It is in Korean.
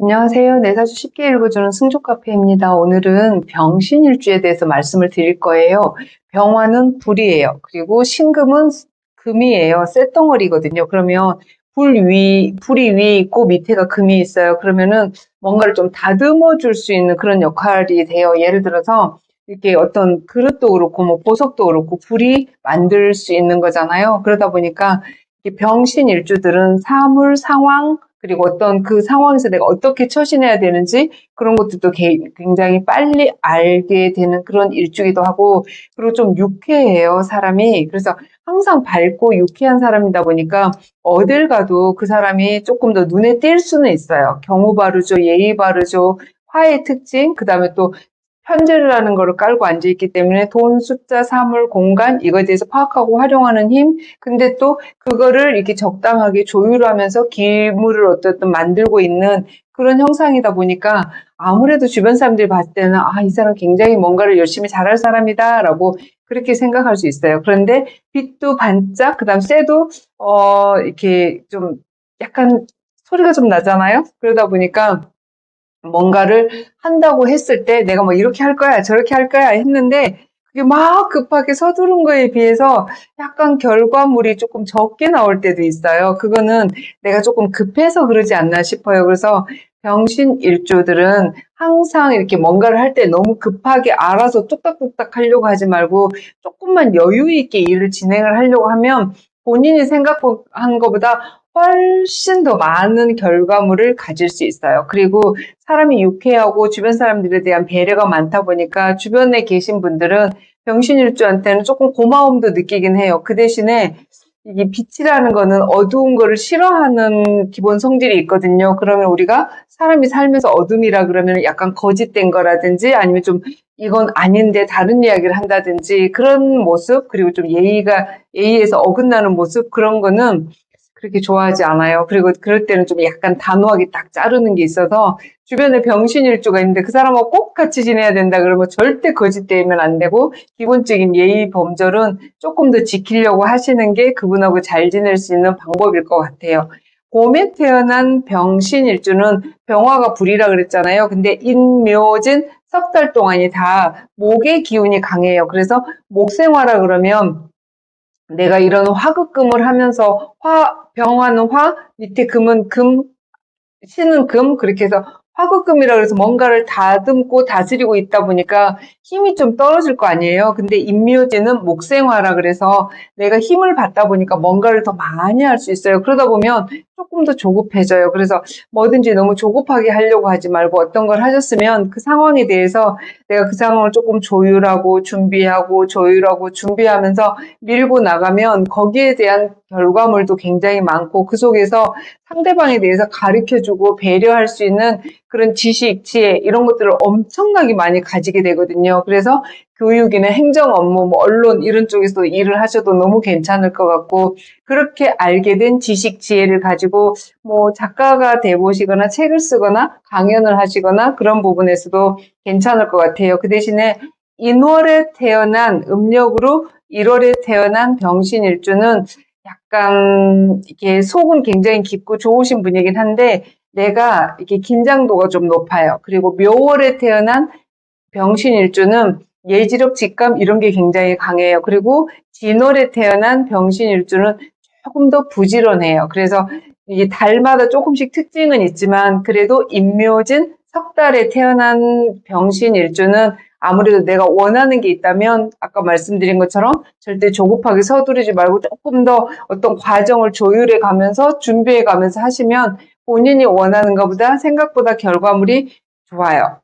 안녕하세요. 내 사주 쉽게 읽어주는 승조카페입니다. 오늘은 병신일주에 대해서 말씀을 드릴 거예요. 병화는 불이에요. 그리고 신금은 금이에요. 쇳덩어리거든요. 그러면 불 위, 불이 위에 있고 밑에가 금이 있어요. 그러면은 뭔가를 좀 다듬어 줄 수 있는 그런 역할이 돼요. 예를 들어서 이렇게 어떤 그릇도 그렇고 뭐 보석도 그렇고 불이 만들 수 있는 거잖아요. 그러다 보니까 병신 일주들은 사물, 상황, 그리고 어떤 그 상황에서 내가 어떻게 처신해야 되는지 그런 것들도 굉장히 빨리 알게 되는 그런 일주기도 하고 그리고 좀 유쾌해요 사람이. 그래서 항상 밝고 유쾌한 사람이다 보니까 어딜 가도 그 사람이 조금 더 눈에 띌 수는 있어요. 경우 바르죠 예의 바르죠 화의 특징 그 다음에 또 현재라는 거를 깔고 앉아 있기 때문에 돈, 숫자, 사물, 공간 이거에 대해서 파악하고 활용하는 힘. 근데 또 그거를 이렇게 적당하게 조율하면서 기물을 어떻든 만들고 있는 그런 형상이다 보니까 아무래도 주변 사람들이 봤을 때는 아 이 사람 굉장히 뭔가를 열심히 잘할 사람이다 라고 그렇게 생각할 수 있어요. 그런데 빛도 반짝 그 다음 쇠도 어 이렇게 좀 약간 소리가 좀 나잖아요? 그러다 보니까 뭔가를 한다고 했을 때 내가 뭐 이렇게 할 거야 저렇게 할 거야 했는데 그게 막 급하게 서두른 거에 비해서 약간 결과물이 조금 적게 나올 때도 있어요. 그거는 내가 조금 급해서 그러지 않나 싶어요. 그래서 병신 일조들은 항상 이렇게 뭔가를 할 때 너무 급하게 알아서 뚝딱뚝딱 하려고 하지 말고 조금만 여유 있게 일을 진행을 하려고 하면 본인이 생각한 것보다 훨씬 더 많은 결과물을 가질 수 있어요. 그리고 사람이 유쾌하고 주변 사람들에 대한 배려가 많다 보니까 주변에 계신 분들은 병신일주한테는 조금 고마움도 느끼긴 해요. 그 대신에 이게 빛이라는 거는 어두운 거를 싫어하는 기본 성질이 있거든요. 그러면 우리가 사람이 살면서 어둠이라 그러면 약간 거짓된 거라든지 아니면 좀 이건 아닌데 다른 이야기를 한다든지 그런 모습 그리고 좀 예의가 예의에서 어긋나는 모습 그런 거는 그렇게 좋아하지 않아요. 그리고 그럴 때는 좀 약간 단호하게 딱 자르는 게 있어서 주변에 병신일주가 있는데 그 사람하고 꼭 같이 지내야 된다 그러면 절대 거짓되면 안 되고 기본적인 예의 범절은 조금 더 지키려고 하시는 게 그분하고 잘 지낼 수 있는 방법일 것 같아요. 봄에 태어난 병신일주는 병화가 불이라 그랬잖아요. 근데 인묘진 석 달 동안이 다 목의 기운이 강해요. 그래서 목생화라 그러면 내가 이런 화극금을 하면서 화 병화는 화 밑에 금은 금 신은 금 그렇게 해서 화극금이라 그래서 뭔가를 다듬고 다스리고 있다 보니까 힘이 좀 떨어질 거 아니에요. 근데 임묘제는 목생화라 그래서 내가 힘을 받다 보니까 뭔가를 더 많이 할 수 있어요. 그러다 보면 조금 더 조급해져요. 그래서 뭐든지 너무 조급하게 하려고 하지 말고 어떤 걸 하셨으면 그 상황에 대해서 내가 그 상황을 조금 조율하고 준비하고 조율하고 준비하면서 밀고 나가면 거기에 대한 결과물도 굉장히 많고 그 속에서 상대방에 대해서 가르쳐주고 배려할 수 있는 그런 지식, 지혜 이런 것들을 엄청나게 많이 가지게 되거든요. 그래서 교육이나 행정 업무, 뭐 언론 이런 쪽에서 일을 하셔도 너무 괜찮을 것 같고 그렇게 알게 된 지식, 지혜를 가지고 뭐 작가가 돼 보시거나 책을 쓰거나 강연을 하시거나 그런 부분에서도 괜찮을 것 같아요. 그 대신에 인월에 태어난 음력으로 1월에 태어난 병신일주는 약간 이게 속은 굉장히 깊고 좋으신 분이긴 한데 내가 이렇게 긴장도가 좀 높아요. 그리고 묘월에 태어난 병신일주는 예지력, 직감 이런 게 굉장히 강해요. 그리고 진월에 태어난 병신일주는 조금 더 부지런해요. 그래서 이게 달마다 조금씩 특징은 있지만 그래도 임묘진 석 달에 태어난 병신일주는 아무래도 내가 원하는 게 있다면 아까 말씀드린 것처럼 절대 조급하게 서두르지 말고 조금 더 어떤 과정을 조율해 가면서 준비해 가면서 하시면 본인이 원하는 것보다 생각보다 결과물이 좋아요.